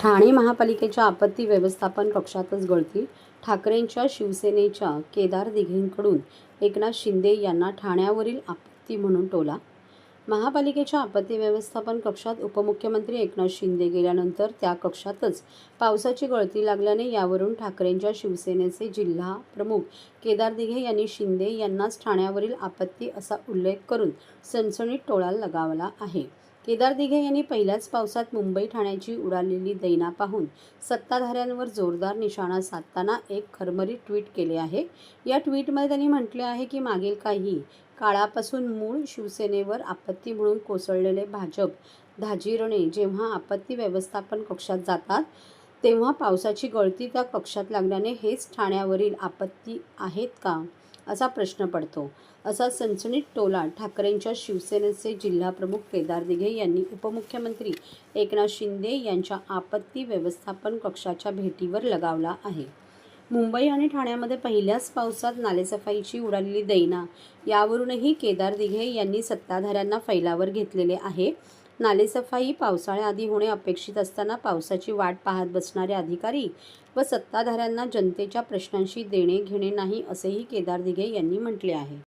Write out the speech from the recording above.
ठाणे महापालिकेच्या आपत्ती व्यवस्थापन कक्षातच गळती. ठाकरेंच्या शिवसेनेच्या केदार दिघेंकडून एकनाथ शिंदे यांना ठाण्यावरील आपत्ती म्हणून टोला. महापालिकेच्या आपत्ती व्यवस्थापन कक्षात उपमुख्यमंत्री एकनाथ शिंदे गेल्यानंतर त्या कक्षातच पावसाची गळती लागल्याने यावरून ठाकरेंच्या शिवसेनेचे जिल्हा प्रमुख केदार दिघे यांनी शिंदे यांनाच ठाण्यावरील आपत्ती असा उल्लेख करून सणसणीत टोळा लगावला आहे. केदार दिघे यांनी पहिल्याच पावसात मुंबई ठाण्याची उडालेली दैना पाहून सत्ताधाऱ्यांवर जोरदार निशाणा साधताना एक खरमरी ट्विट केले आहे. या ट्विटमध्ये त्यांनी म्हटले आहे की मागील काही काळापासून मूळ शिवसेनेवर आपत्ती म्हणून कोसळलेले भाजप धाजीरणे जेव्हा आपत्ती व्यवस्थापन कक्षात जातात तेव्हा पावसाची गळती त्या कक्षात लागल्याने हेच ठाण्यावरील आपत्ती आहेत का? असा प्रश्न पडतो. असा सनसनीत टोला ठाकरेंच्या शिवसेनेचे जिल्हाप्रमुख केदार दिघे यांनी उपमुख्यमंत्री एकनाथ शिंदे यांच्या आपत्ती व्यवस्थापन कक्षाच्या भेटीवर लगावला आहे. मुंबई आणि ठाण्यामध्ये पहिल्याच पावसात नालेसफाईची उडालेली दैना यावरूनही केदार दिघे यांनी सत्ताधाऱ्यांना फैलावर घेतलेले आहे. नालेसफाई पावसाळ्याआधी होणे अपेक्षित असताना पावसाची वाट पाहत बसणारे अधिकारी व सत्ताधाऱ्यांना जनतेच्या प्रश्नांशी देणे घेणे नाही असेही केदार दिघे यांनी म्हटले आहे.